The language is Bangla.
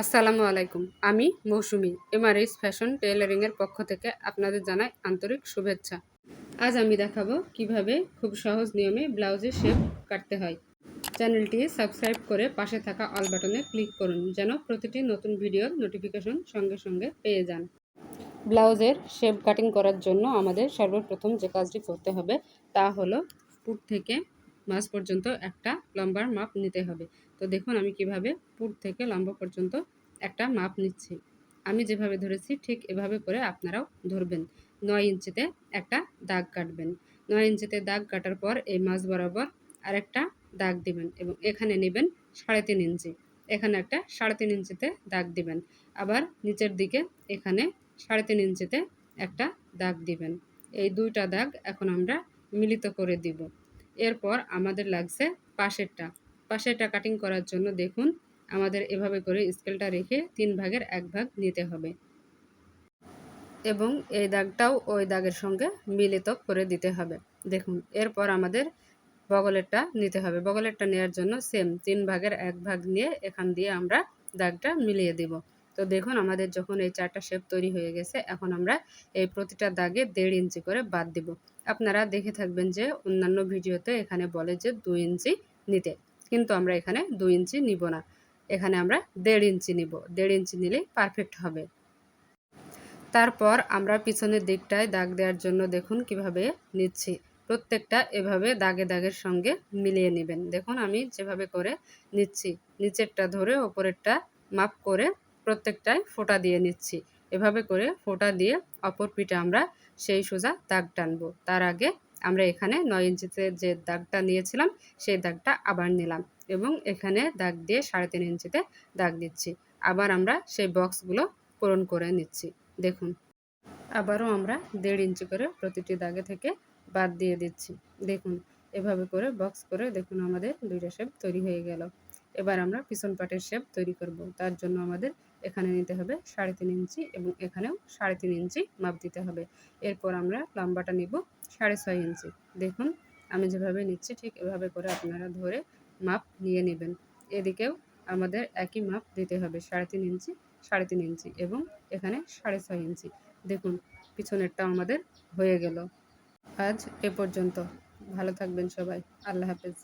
আসসালামু আলাইকুম। আমি মৌসুমি এমআরএস ফ্যাশন টেইলারিংয়ের পক্ষ থেকে আপনাদের জানাই আন্তরিক শুভেচ্ছা। আজ আমি দেখাবো কীভাবে খুব সহজ নিয়মে ব্লাউজের শেপ কাটতে হয়। চ্যানেলটি সাবস্ক্রাইব করে পাশে থাকা অল বাটনে ক্লিক করুন, যেন প্রতিটি নতুন ভিডিওর নোটিফিকেশন সঙ্গে সঙ্গে পেয়ে যান। ব্লাউজের শেপ কাটিং করার জন্য আমাদের সর্বপ্রথম যে কাজটি করতে হবে তা হলো পুট থেকে মাছ পর্যন্ত একটা লম্বার মাপ নিতে হবে। তো দেখুন আমি কীভাবে পুট থেকে লম্বা পর্যন্ত একটা মাপ নিচ্ছি। আমি যেভাবে ধরেছি ঠিক এভাবে করে আপনারাও ধরবেন। নয় ইঞ্চিতে একটা দাগ কাটবেন। নয় ইঞ্চিতে দাগ কাটার পর এই মাছ বরাবর আরেকটা দাগ দিবেন এবং এখানে নেবেন সাড়ে তিন ইঞ্চি। এখানে একটা সাড়ে তিন ইঞ্চিতে দাগ দিবেন। আবার নিচের দিকে এখানে সাড়ে তিন ইঞ্চিতে একটা দাগ দিবেন। এই দুইটা দাগ এখন আমরা মিলিত করে দিব। এরপর আমাদের লাগছে পাশেরটা। পাশেরটা কাটিং করার জন্য দেখুন, আমাদের এভাবে করে স্কেলটা রেখে তিন ভাগের এক ভাগ নিতে হবে। এবং এই দাগটাও ওই দাগের সঙ্গে মিলিত করে দিতে হবে। দেখুন, এরপর আমাদের বগলেরটা নিতে হবে। বগলেরটা নেওয়ার জন্য সেম তিন ভাগের এক ভাগ নিয়ে এখান দিয়ে আমরা দাগটা মিলিয়ে দিব। তো দেখুন, আমাদের যখন এই চারটা শেপ তৈরি হয়ে গেছে, এখন আমরা এই প্রতিটা দাগে দেড় ইঞ্চি করে বাদ দিব। আপনারা দেখে থাকবেন যে অন্যান্য ভিডিওতে এখানে বলে যে দুই ইঞ্চি নিতে। কিন্তু আমরা এখানে দুই ইঞ্চি নিব না। এখানে আমরা দেড় ইঞ্চি নিব। দেড় ইঞ্চি নিলেই পারফেক্ট হবে। তারপর আমরা পিছনের দিকটায় দাগ দেওয়ার জন্য দেখুন কীভাবে নিচ্ছি। প্রত্যেকটা এভাবে দাগে দাগের সঙ্গে মিলিয়ে নেবেন। দেখুন আমি যেভাবে করে নিচ্ছি। নিচেরটা ধরে ওপরেরটা মাপ করে প্রত্যেকটায় ফোঁটা দিয়ে নিচ্ছি। এভাবে করে ফোঁটা দিয়ে অপর পিঠে আমরা সেই সোজা দাগ টানবো। তার আগে আমরা এখানে নয় ইঞ্চিতে যে দাগটা নিয়েছিলাম, সেই দাগটা আবার নিলাম এবং এখানে দাগ দিয়ে সাড়ে তিন ইঞ্চিতে দাগ দিচ্ছি। আবার আমরা সেই বক্সগুলো পূরণ করে নিচ্ছি। দেখুন, আবারও আমরা দেড় ইঞ্চি করে প্রতিটি দাগে থেকে বাদ দিয়ে দিচ্ছি। দেখুন, এভাবে করে বক্স করে দেখুন আমাদের দুইটা শেপ তৈরি হয়ে গেল। এবার আমরা পিছন পাটের শেপ তৈরি করব। তার জন্য আমাদের এখানে নিতে হবে সাড়ে তিন ইঞ্চি এবং এখানেও সাড়ে তিন ইঞ্চি মাপ দিতে হবে। এরপর আমরা লম্বাটা নিব সাড়ে ছয় ইঞ্চি। দেখুন, আমি যেভাবে নিচ্ছি ঠিক এভাবে করে আপনারা ধরে মাপ নিয়ে নেবেন। এদিকেও আমাদের একই মাপ দিতে হবে সাড়ে তিন ইঞ্চি, সাড়ে তিন ইঞ্চি এবং এখানে সাড়ে ছয় ইঞ্চি। দেখুন, পিছনেরটা আমাদের হয়ে গেল। আজ এ পর্যন্ত। ভালো থাকবেন সবাই। আল্লাহ হাফেজ।